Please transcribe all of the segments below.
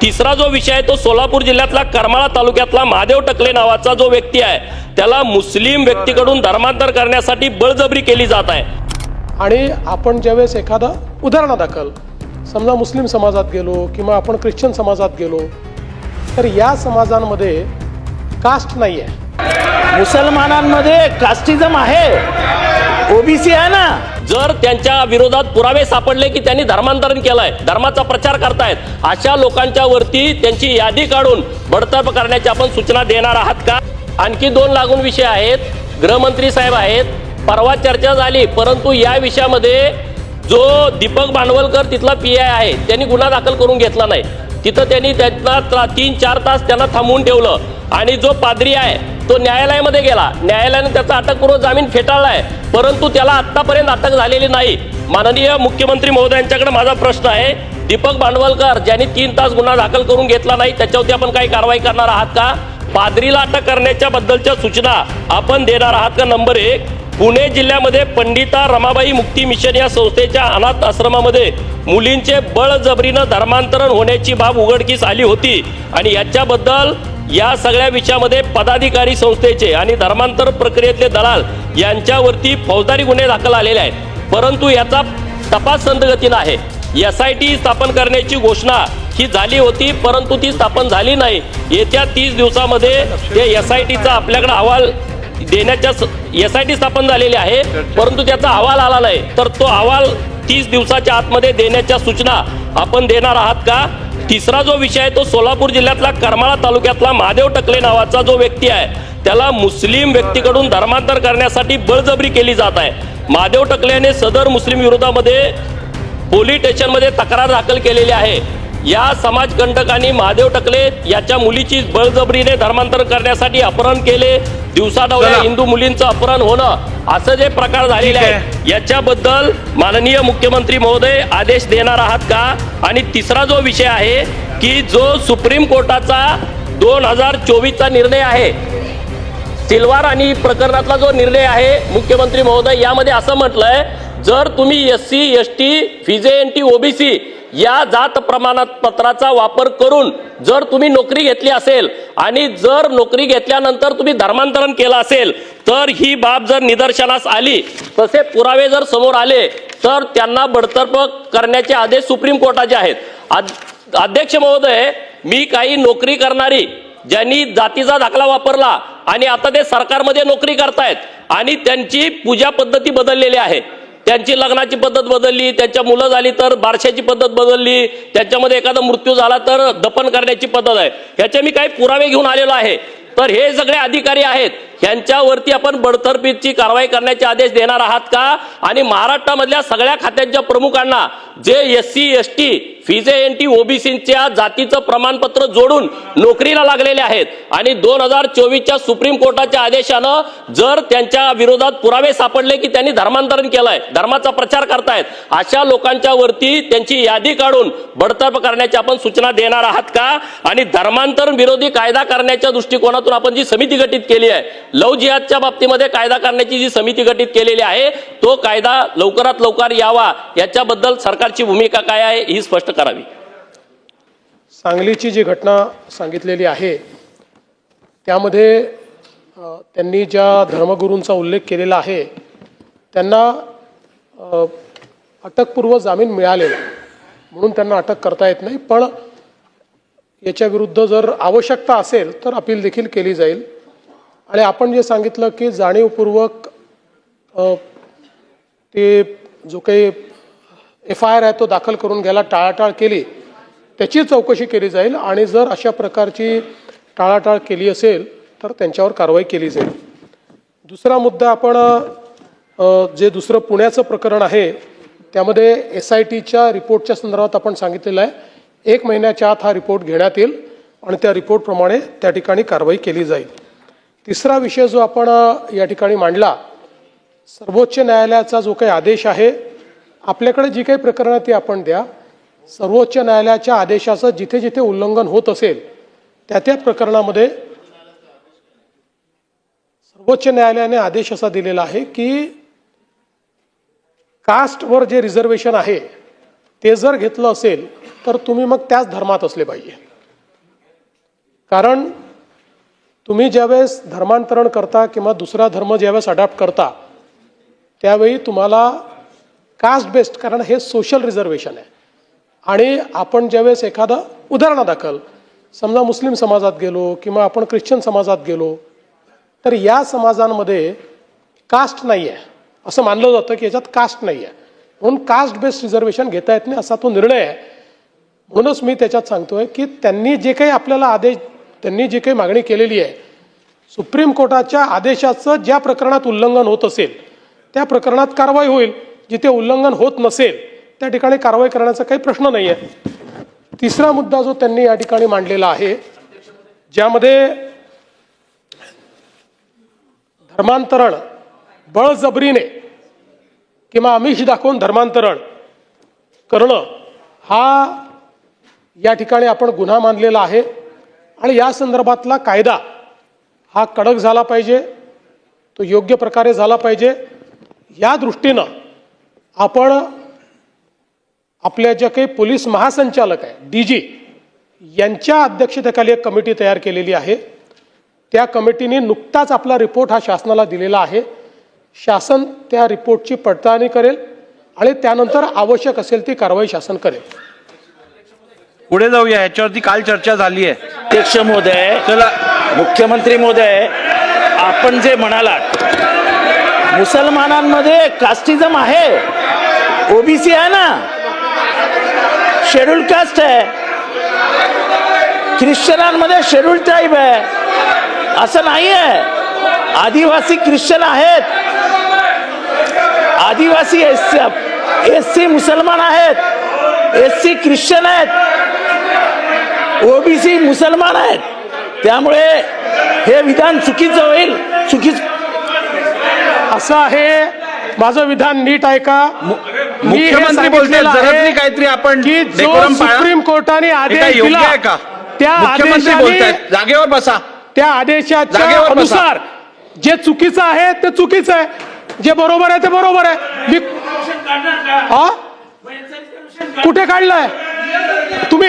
तिसरा जो विषय आहे तो सोलापूर जिल्ह्यातला करमाळा तालुक्यातला महादेव टकले नावाचा जो व्यक्ती आहे त्याला मुस्लिम व्यक्तीकडून धर्मांतर करण्यासाठी बळजबरी केली जात आहे. आणि आपण ज्यावेळेस एखादा उदाहरणादाखल समजा मुस्लिम समाजात गेलो किंवा आपण ख्रिश्चन समाजात गेलो तर या समाजांमध्ये कास्ट नाही आहे मुसलमानांमध्ये कास्टिझम आहे. ओबीसी आहे ना? जर त्यांच्या विरोधात पुरावे सापडले की त्यांनी धर्मांतरण केलंय धर्माचा प्रचार करतायत अशा लोकांच्या वरती त्यांची यादी काढून बडतर्फ करण्याची आपण सूचना देणार आहात का? आणखी दोन लागून विषय आहेत. गृहमंत्री साहेब आहेत. परवा चर्चा झाली परंतु या विषयामध्ये जो दीपक भांडवलकर तिथला पी आय आहे त्यांनी गुन्हा दाखल करून घेतला नाही. तिथं त्यांनी त्यांना तीन चार तास त्यांना थांबवून ठेवलं. आणि जो पादरी आहे तो न्यायालयामध्ये गेला. न्यायालयाने त्याचा अटकपूर्व जामीन आहे परंतु त्याला आतापर्यंत अटक झालेली नाही. माननीय मुख्यमंत्री महोदयांच्याकडे माझा प्रश्न आहे. दीपक भांडवलकर ज्यांनी तीन तास गुन्हा दाखल करून घेतला नाही त्याच्यावरती आपण काही कारवाई करणार आहात का? पादरीला अटक करण्याच्या बद्दलच्या सूचना आपण देणार आहात का? नंबर एक पुणे जिल्ह्यामध्ये पंडिता रमाबाई मुक्ती मिशन या संस्थेच्या अनाथ आश्रमामध्ये मुलींचे बळजबरीनं धर्मांतरण होण्याची बाब उघडकीस आली होती. आणि याच्याबद्दल या सगळ्या विषयामध्ये पदाधिकारी संस्थेचे आणि धर्मांतर प्रक्रियेतले दलाल यांच्यावरती फौजदारी गुन्हे दाखल आलेले आहेत. परंतु याचा तपास संथगतीनं आहे. एस आय टी स्थापन करण्याची घोषणा ही झाली होती परंतु ती स्थापन झाली नाही. येत्या तीस दिवसामध्ये ते एस आय टीचा आपल्याकडे अहवाल देण्याच्या एस आय टी स्थापन झालेली आहे परंतु त्याचा अहवाल आला नाही. तर तो अहवाल तीस दिवसाच्या आतमध्ये देण्याच्या सूचना आपण देणार आहात का? तिसरा जो विषय आहे तो सोलापूर जिल्ह्यातला करमाळा तालुक्यातला महादेव टकले नावाचा जो व्यक्ती आहे त्याला मुस्लिम व्यक्तीकडून धर्मांतर करण्यासाठी बळजबरी केली जात आहे. महादेव टकलेने सदर मुस्लिम विरोधामध्ये पोलीस स्टेशनमध्ये तक्रार दाखल केलेली आहे. या समाजकंटकांनी महादेव टकले याच्या मुलीची बळजबरीने धर्मांतर करण्यासाठी अपहरण केले दिवसाढवळ्या. हिंदू मुलींचं अपहरण होणं असं जे प्रकार झालेले आहे. आहेत याच्याबद्दल माननीय मुख्यमंत्री महोदय आदेश देणार आहात का आणि तिसरा जो विषय आहे की जो सुप्रीम कोर्टाचा दोन हजार चोवीसचा निर्णय आहे सिल्वार आणि प्रकरणातला जो निर्णय आहे मुख्यमंत्री महोदय यामध्ये असं म्हटलंय जर तुम्ही S C S T VJ N T OBC या जात प्रमाणात पत्राचा वापर करून जर तुम्ही नोकरी घेतली असेल आणि जर नोकरी घेतल्यानंतर तुम्ही धर्मांतरण केलं असेल तर ही बाब जर निदर्शनास आली तसे पुरावे जर समोर आले तर त्यांना बडतर्फ करण्याचे आदेश सुप्रीम कोर्टाचे आहेत. अध्यक्ष महोदय मी काही नोकरी करणारी ज्यांनी जातीचा दाखला वापरला आणि आता ते सरकारमध्ये नोकरी करतायत आणि त्यांची पूजा पद्धती बदललेली आहे. त्यांची लग्नाची पद्धत बदलली त्यांच्या मुलं झाली तर बारशाची पद्धत बदलली त्यांच्यामध्ये एखादा मृत्यू झाला तर दफन करण्याची पद्धत आहे. ह्याचे मी काही पुरावे घेऊन आलेलो आहे. तर हे सगळे अधिकारी आहेत. ह्यांच्यावरती आपण बडतर्फीची कारवाई करण्याचे आदेश देणार आहात का? आणि महाराष्ट्रामधल्या सगळ्या खात्यांच्या प्रमुखांना जे S C S T VJ N T ओबीसीच्या जातीचं प्रमाणपत्र जोडून नोकरीला लागलेले आहेत. आणि दोन हजार चोवीसच्या सुप्रीम कोर्टाच्या आदेशानं जर त्यांच्या विरोधात पुरावे सापडले की त्यांनी धर्मांतरण केलंय धर्माचा प्रचार करतायत अशा लोकांच्या वरती त्यांची यादी काढून बडतर्फ करण्याची आपण सूचना देणार आहात का? आणि धर्मांतरण विरोधी कायदा करण्याच्या दृष्टिकोनातून आपण जी समिती गठीत केली आहे लव जिहादच्या बाबतीमध्ये कायदा करण्याची जी समिती गठीत केलेली आहे तो कायदा लवकरात लवकर यावा. याच्याबद्दल सरकारची भूमिका काय आहे ही स्पष्ट करावी. सांगलीची जी घटना सांगितलेली आहे त्यामध्ये त्यांनी ज्या धर्मगुरूंचा उल्लेख केलेला आहे त्यांना अटकपूर्व जामीन मिळालेला म्हणून त्यांना अटक करता येत नाही पण याच्या विरुद्ध जर आवश्यकता असेल तर अपील देखील केली जाईल. आणि आपण जे सांगितलं की जाणीवपूर्वक ते जो काही एफ आय आर आहे तो दाखल करून घ्यायला टाळाटाळ केली त्याची चौकशी केली जाईल आणि जर अशा प्रकारची टाळाटाळ केली असेल तर त्यांच्यावर कारवाई केली जाईल. दुसरा मुद्दा आपण जे दुसरं पुण्याचं प्रकरण आहे त्यामध्ये एस आय टीच्या रिपोर्टच्या संदर्भात आपण सांगितलेलं आहे एक महिन्याच्या आत हा रिपोर्ट घेण्यात येईल आणि त्या रिपोर्टप्रमाणे त्या ठिकाणी कारवाई केली जाईल. तिसरा विषय जो आपण या ठिकाणी मांडला सर्वोच्च न्यायालयाचा जो काही आदेश आहे आपल्याकडे जी काही प्रकरणं ती आपण द्या. सर्वोच्च न्यायालयाच्या आदेशाचं जिथे जिथे उल्लंघन होत असेल त्या त्या प्रकरणामध्ये सर्वोच्च न्यायालयाने आदेश असा दिलेला आहे की कास्टवर जे रिझर्वेशन आहे ते जर घेतलं असेल तर तुम्ही मग त्याच धर्मात असले पाहिजे. कारण तुम्ही ज्यावेळेस धर्मांतरण करता किंवा दुसरा धर्म ज्यावेळेस अडॅप्ट करता त्यावेळी तुम्हाला कास्ट बेस्ड कारण हे सोशल रिझर्वेशन आहे. आणि आपण ज्यावेळेस एखादं उदाहरणादाखल समजा मुस्लिम समाजात गेलो किंवा आपण ख्रिश्चन समाजात गेलो तर या समाजांमध्ये कास्ट नाही आहे असं मानलं जातं की याच्यात कास्ट नाही आहे म्हणून कास्ट बेस्ड रिझर्वेशन घेता येत नाही असा तो निर्णय आहे. म्हणूनच मी त्याच्यात सांगतोय की त्यांनी जे काही आपल्याला आदेश त्यांनी जी काही मागणी केलेली आहे सुप्रीम कोर्टाच्या आदेशाचं ज्या प्रकरणात उल्लंघन होत असेल त्या प्रकरणात कारवाई होईल. जिथे उल्लंघन होत नसेल त्या ठिकाणी कारवाई करण्याचा काही प्रश्न नाही आहे तिसरा मुद्दा जो त्यांनी या ठिकाणी मांडलेला आहे ज्यामध्ये धर्मांतरण बळजबरीने किंवा आमिष दाखवून धर्मांतरण करणं हा या ठिकाणी आपण गुन्हा मानलेला आहे. आणि या संदर्भातला कायदा हा कडक झाला पाहिजे तो योग्य प्रकारे झाला पाहिजे. या दृष्टीनं आपण आपल्या ज्या काही पोलीस महासंचालक आहे डी जी यांच्या अध्यक्षतेखाली एक कमिटी तयार केलेली आहे. त्या कमिटीने नुकताच आपला रिपोर्ट हा शासनाला दिलेला आहे. शासन त्या रिपोर्टची पडताळणी करेल आणि त्यानंतर आवश्यक असेल ती कारवाई शासन करेल. पुढे जाऊया ह्याच्यावरती काल चर्चा झाली आहे. अध्यक्ष महोदय चला. मुख्यमंत्री महोदय आपण जे म्हणालात मुसलमानांमध्ये कास्टिझम आहे. ओबीसी आहे ना? शेड्यूल कास्ट आहे. ख्रिश्चनांमध्ये शेड्यूल ट्राईब आहे. असं नाही आहे. आदिवासी ख्रिश्चन आहेत. आदिवासी एस एस सी मुसलमान आहेत. एस सी ख्रिश्चन आहेत. ओबीसी मुसलमान आहेत. त्यामुळे हे विधान चुकीचं होईल चुकीच असं आहे. माझं विधान नीट ऐका मी हे मुख्यमंत्री आहे तरी काहीतरी आपण की. सुप्रीम कोर्टाने आदेश दिला आहे का? त्या बोलतायत. जागेवर बसा. त्या आदेशाच्या. अनुसार जे चुकीचं आहे ते चुकीचं आहे. जे बरोबर आहे ते बरोबर आहे. मी हा कुठे काढलंय? तुम्ही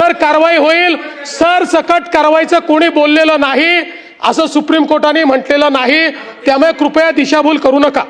तर कारवाई होईल. सरसकट कारवाईचं कोणी बोललेलं नाही असं सुप्रीम कोर्टाने म्हटलेलं नाही. त्यामुळे कृपया दिशाभूल करू नका.